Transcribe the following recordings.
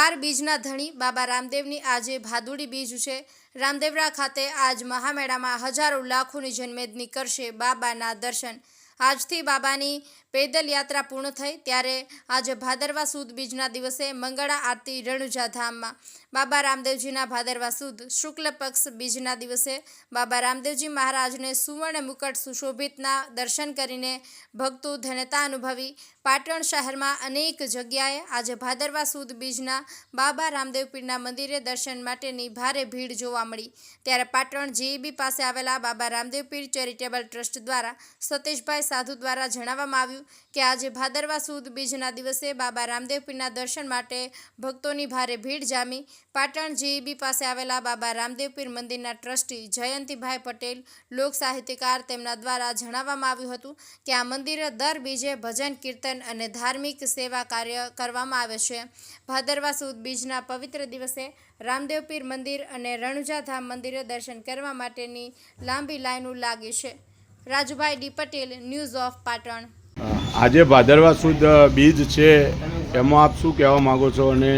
બાર બીજના ધણી બાબા રામદેવની આજે ભાદુડી બીજ છે. રામદેવરા ખાતે આજ મહામેળામાં હજારો લાખોની જનમેદની કરશે બાબાના દર્શન. આજથી બાબાની પેદલ યાત્રા પૂર્ણ થઈ ત્યારે આજે ભાદરવા સુદ બીજના દિવસે મંગળા આરતી રણુજા ધામમાં બાબા રામદેવજીના ભાદરવા સુદ શુક્લ પક્ષ બીજના દિવસે બાબા રામદેવજી મહારાજને સુવર્ણ મુકટ સુશોભિતના દર્શન કરીને ભક્તો ધન્યતા અનુભવી પાટણ શહેરમાં અનેક જગ્યાએ આજે ભાદરવા સુદ બીજના બાબા રામદેવ પીરના મંદિરે દર્શન માટેની ભારે ભીડ જોવા મળી. ત્યારે પાટણ જીઈબી પાસે આવેલા બાબા રામદેવ પીર ચેરિટેબલ ટ્રસ્ટ દ્વારા સતીશભાઈ સાધુ દ્વારા જણાવવામાં આવ્યું કે આજે ભાદરવા સુદ બીજના દિવસે બાબા રામદેવ પીરના દર્શન માટે ભક્તોની ભારે ભીડ જામી. પાટણ જીઈબી પાસે આવેલા બાબા રામદેવ પીર મંદિરના ટ્રસ્ટી જયંતિભાઈ પટેલ લોક સાહિત્યકાર તેમના દ્વારા જણાવવામાં આવ્યું હતું કે આ મંદિરે દર બીજે ભજન, કીર્તન અને ધાર્મિક સેવા કાર્ય કરવામાં આવે છે. ભાદરવા સુદ બીજના પવિત્ર દિવસે રામદેવ પીર મંદિર અને રણુજા ધામ મંદિરે દર્શન કરવા માટેની લાંબી લાઈનો લાગી છે. Rajubhai D Patel news of Patan. આજે ભાદરવા સુદ બીજ છે એમાં આપ શું કહેવા માગો છો અને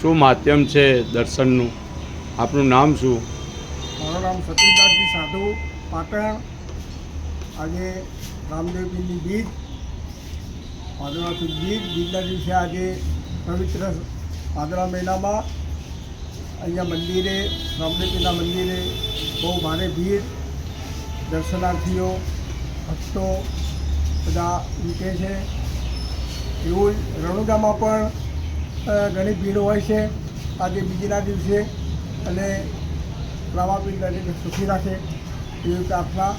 શું માધ્યમ છે દર્શનનું? આપનું નામ શું? મારું નામ સતીદાસજી સાધુ પાટણ. આજે રામદેવજીની બીજ ભાદરવા સુદ બીજ. બીજના દિવસે આજે પવિત્ર ભાદરા મહિનામાં અહીંયા મંદિરે રામદેવજીના મંદિરે બહુ ભારે ભીડ દર્શનાર્થીઓ, ભક્તો બધા મૂકે છે. એવું જ રણુગામાં પણ ઘણી ભીડ હોય છે. આજે બીજીના દિવસે અને રામાપીર દરેક સુખી રાખે એવી પ્રાર્થના.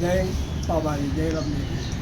જય બાબાની, જય રમદેવ